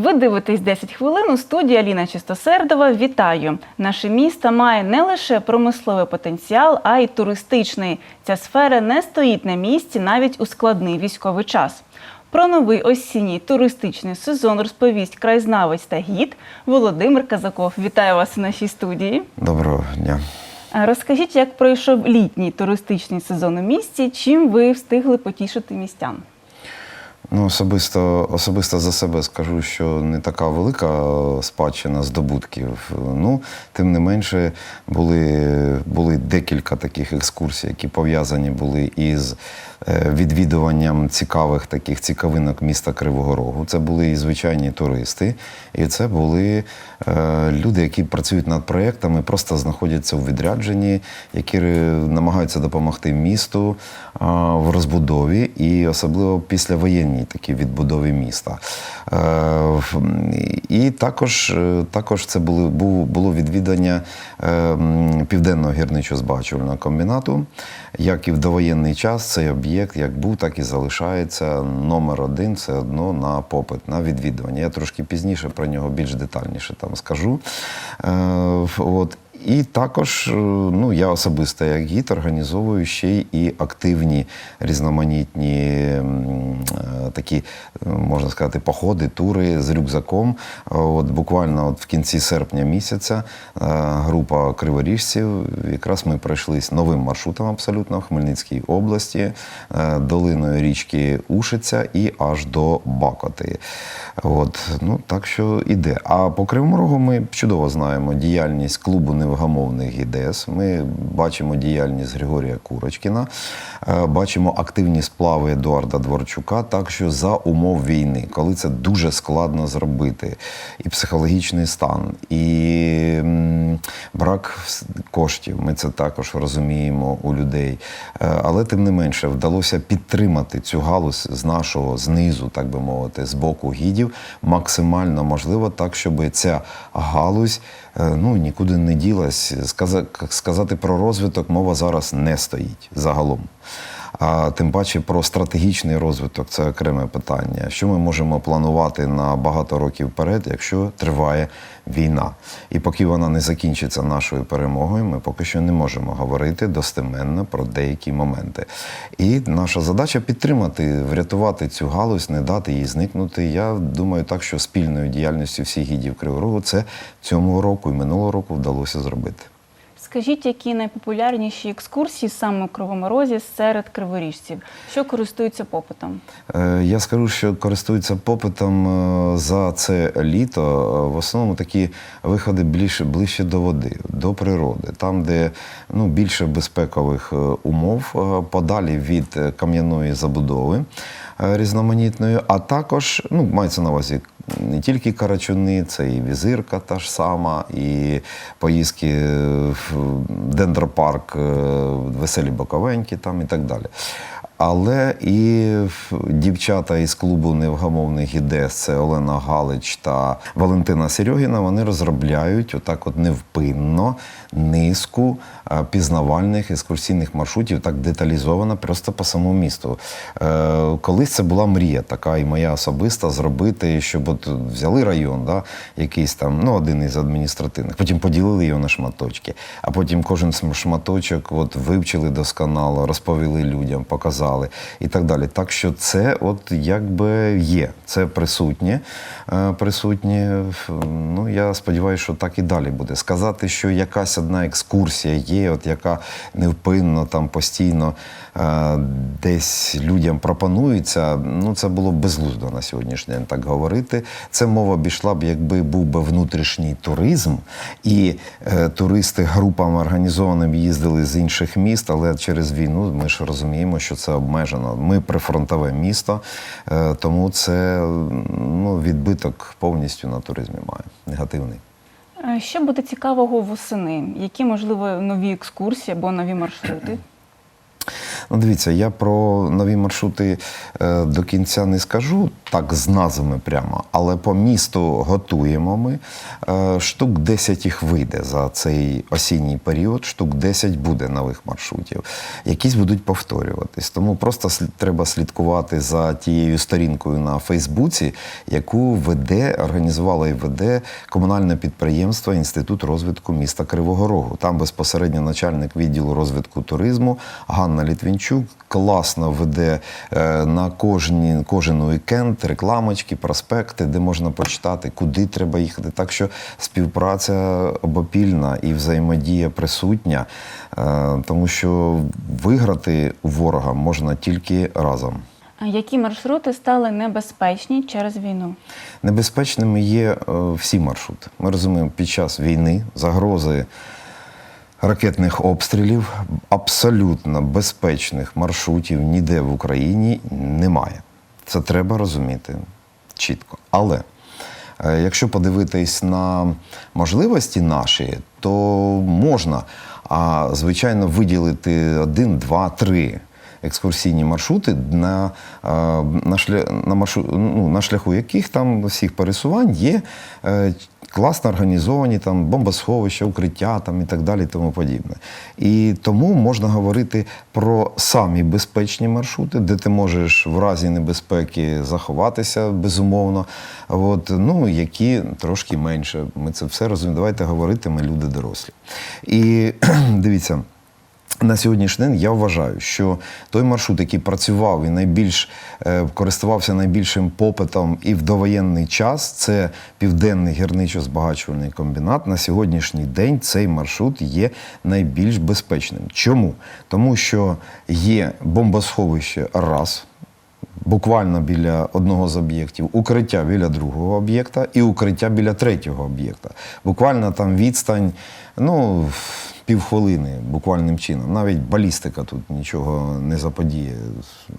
Ви дивитесь 10 хвилин у студії Аліна Чистосердова. Вітаю! Наше місто має не лише промисловий потенціал, а й туристичний. Ця сфера не стоїть на місці навіть у складний військовий час. Про новий осінній туристичний сезон розповість краєзнавець та гід Володимир Казаков. Вітаю вас у нашій студії. Доброго дня. Розкажіть, як пройшов літній туристичний сезон у місті, чим ви встигли потішити містян? Ну, особисто, особисто за себе скажу, що не така велика е, спадщина здобутків. Ну, тим не менше, були, були декілька таких екскурсій, які пов'язані були із е, відвідуванням цікавих таких цікавинок міста Кривого Рогу. Це були і звичайні туристи, і це були е, люди, які працюють над проєктами, просто знаходяться у відрядженні, які намагаються допомогти місту е, в розбудові і особливо післявоєнній такій відбудові міста. Е, І також, е, також це були, було відвідання е, Південного гірничо-збагачувального комбінату. Як і в довоєнний час, цей об'єкт як був, так і залишається номер один все одно на попит, на відвідування. Я трошки пізніше про нього більш детальніше там скажу. От. І також е, ну, я особисто як гід організовую ще й активні різноманітні е, такі, е, можна сказати, походи, тури з рюкзаком. От буквально от в кінці серпня місяця група криворіжців, якраз ми пройшлись новим маршрутом абсолютно в Хмельницькій області, долиною річки Ушиця і аж до Бакоти. От, ну, так що іде. А по Кривому Рогу ми чудово знаємо діяльність клубу невгамовних ГІДЕС. Ми бачимо діяльність Григорія Курочкіна, е, бачимо активні сплави Едуарда Дворчука. Так що за умов війни, коли це дуже складно зробити, і психологічний стан, і брак коштів, ми це також розуміємо у людей. Е, Але тим не менше вдалося підтримати цю галузь з нашого знизу, так би мовити, з боку гідів, максимально можливо, так, щоб ця галузь ну, нікуди не ділась. Сказа- Сказати про розвиток мова зараз не стоїть загалом. А тим паче про стратегічний розвиток це окреме питання. Що ми можемо планувати на багато років вперед, якщо триває війна? І поки вона не закінчиться нашою перемогою, ми поки що не можемо говорити достеменно про деякі моменти. І наша задача підтримати, врятувати цю галузь, не дати їй зникнути. Я думаю, так що спільною діяльністю всіх гідів Кривого Рогу це цього року і минулого року вдалося зробити. Скажіть, які найпопулярніші екскурсії саме у Кривому Розі серед криворіжців, що користуються попитом? Е, Я скажу, що користуються попитом е, за це літо. е, В основному такі виходи ближче, ближче до води, до природи, там, де ну, більше безпекових умов, подалі від кам'яної забудови різноманітної, а також ну, мається на увазі. Не тільки карачуни, це і візирка та ж сама, і поїздки в дендропарк, е, веселі боковенькі там і так далі. Але і дівчата із клубу невгамовних ідес, це Олена Галич та Валентина Серьогіна, вони розробляють отак от невпинно низку е, пізнавальних екскурсійних маршрутів, так деталізовано просто по самому місту. Е, Колись це була мрія, така і моя особиста, зробити, щоб от взяли район, да, якийсь там, ну, один із адміністративних, потім поділили його на шматочки, а потім кожен шматочок от, вивчили досконало, розповіли людям, показали і так далі. Так що це от якби є, це присутнє. е, присутнє. Ну, я сподіваюся, що так і далі буде. Сказати, що якась одна екскурсія є, от яка невпинно там постійно е, десь людям пропонується, ну це було б безглуздо на сьогоднішній день так говорити. Це мова б ішла б, якби був би внутрішній туризм, і е, туристи групами організованими їздили з інших міст, але через війну ми ж розуміємо, що це обмежено. Ми прифронтове місто, е, тому це ну, відбиток повністю на туризмі має негативний. Е, Що буде цікавого восени? Які, можливо, нові екскурсії або нові маршрути? Ну, дивіться, я про нові маршрути е, до кінця не скажу так з назвами прямо, але по місту готуємо ми. Е, штук 10 їх вийде за цей осінній період, штук 10 буде нових маршрутів. Якісь будуть повторюватись. Тому просто треба слідкувати за тією сторінкою на Фейсбуці, яку веде, організувала і веде комунальне підприємство Інститут розвитку міста Кривого Рогу. Там безпосередньо начальник відділу розвитку туризму Ганна Літвінчук класно веде е, на кожні, кожен уікенд рекламочки, проспекти, де можна почитати, куди треба їхати. Так що співпраця обопільна і взаємодія присутня, е, тому що виграти ворога можна тільки разом. Які маршрути стали небезпечні через війну? Небезпечними є е, всі маршрути. Ми розуміємо, під час війни загрози ракетних обстрілів абсолютно безпечних маршрутів ніде в Україні немає. Це треба розуміти чітко. Але е, якщо подивитись на можливості наші, то можна, а звичайно, виділити один, два, три екскурсійні маршрути, на, е, на, шля, на, маршру, ну, на шляху яких там всіх пересувань є е, класно організовані там бомбосховища, укриття там, і так далі, і тому подібне. І тому можна говорити про самі безпечні маршрути, де ти можеш в разі небезпеки заховатися, безумовно. От, ну, які трошки менше. Ми це все розуміємо. Давайте говорити, ми люди дорослі. І дивіться. На сьогоднішній день я вважаю, що той маршрут, який працював і найбільш е, користувався найбільшим попитом і в довоєнний час, це південний гірничо-збагачувальний комбінат. На сьогоднішній день цей маршрут є найбільш безпечним. Чому? Тому що є бомбосховище раз. Буквально біля одного з об'єктів, укриття біля другого об'єкта і укриття біля третього об'єкта. Буквально там відстань, ну, півхвилини, буквальним чином. Навіть балістика тут нічого не заподіє.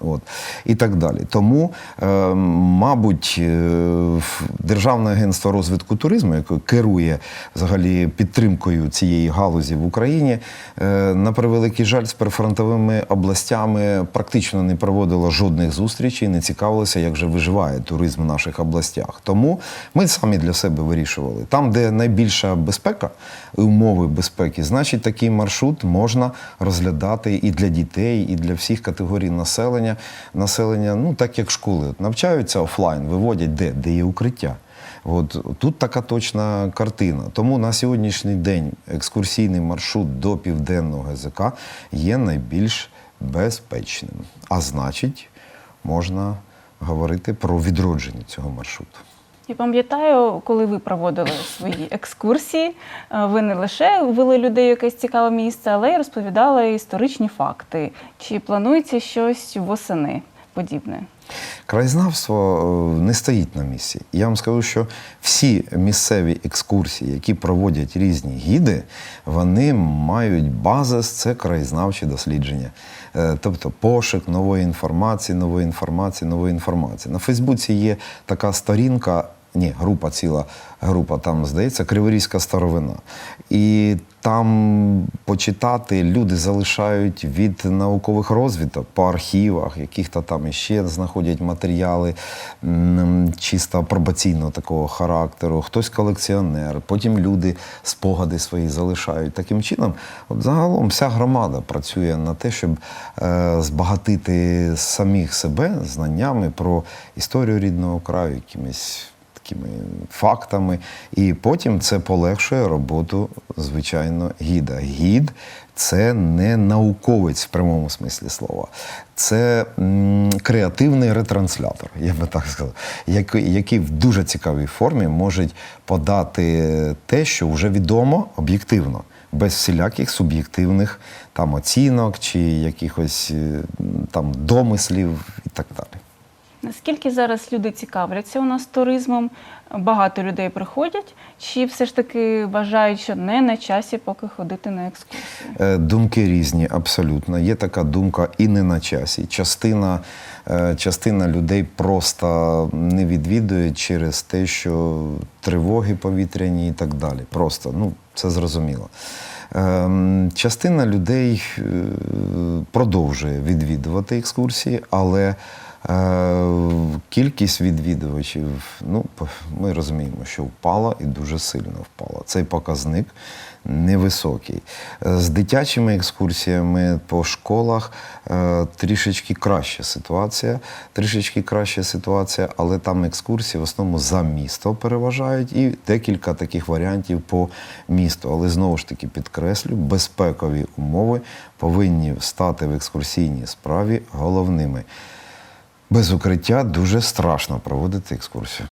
От. І так далі. Тому, е, мабуть, е, Державне агентство розвитку туризму, яке керує взагалі підтримкою цієї галузі в Україні, е, на превеликий жаль, з прифронтовими областями практично не проводило жодних зустрічей, не цікавилося, як же виживає туризм в наших областях. Тому ми самі для себе вирішували. Там, де найбільша безпека, умови безпеки, значить такий маршрут можна розглядати і для дітей, і для всіх категорій населення. Населення, ну так як школи навчаються офлайн, виводять де, де є укриття. От тут така точна картина. Тому на сьогоднішній день екскурсійний маршрут до південного ГЗК є найбільш безпечним. А значить, можна говорити про відродження цього маршруту. Я пам'ятаю, коли ви проводили свої екскурсії, е, ви не лише вели людей якесь цікаве місце, але й розповідали історичні факти. Чи планується щось восени подібне? Краєзнавство е, не стоїть на місці. Я вам скажу, що всі місцеві екскурсії, які проводять різні гіди, вони мають базис це краєзнавчі дослідження. Е, Тобто пошук нової інформації, нової інформації, нової інформації. На Фейсбуці є така сторінка. Ні, група ціла група, там здається, Криворізька старовина. І там почитати люди залишають від наукових розвиток по архівах, яких-то там іще знаходять матеріали чисто апробаційного такого характеру, хтось колекціонер, потім люди спогади свої залишають. Таким чином, от загалом вся громада працює на те, щоб е, збагатити самих себе знаннями про історію рідного краю, якимись такими фактами, і потім це полегшує роботу, звичайно, гіда. Гід це не науковець в прямому смислі слова, це креативний ретранслятор, я би так сказав, який, який в дуже цікавій формі може подати те, що вже відомо об'єктивно. Без всіляких суб'єктивних там оцінок чи якихось е, там домислів і так далі. Наскільки зараз люди цікавляться у нас туризмом? Багато людей приходять, чи все ж таки вважають, що не на часі поки ходити на екскурсії? Е, Думки різні, абсолютно. Є така думка і не на часі. Частина, е, частина людей просто не відвідує через те, що тривоги повітряні і так далі. Просто, ну, це зрозуміло. Ем, Частина людей е, продовжує відвідувати екскурсії, але кількість відвідувачів, ну, ми розуміємо, що впала і дуже сильно впала. Цей показник невисокий. Е, З дитячими екскурсіями по школах е, трішечки краща ситуація, трішечки краща ситуація, але там екскурсії в основному за місто переважають і декілька таких варіантів по місту. Але знову ж таки підкреслю, безпекові умови повинні стати в екскурсійній справі головними. Без укриття дуже страшно проводити екскурсію.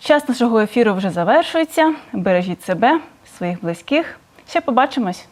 Час нашого ефіру вже завершується. Бережіть себе, своїх близьких. Ще побачимось.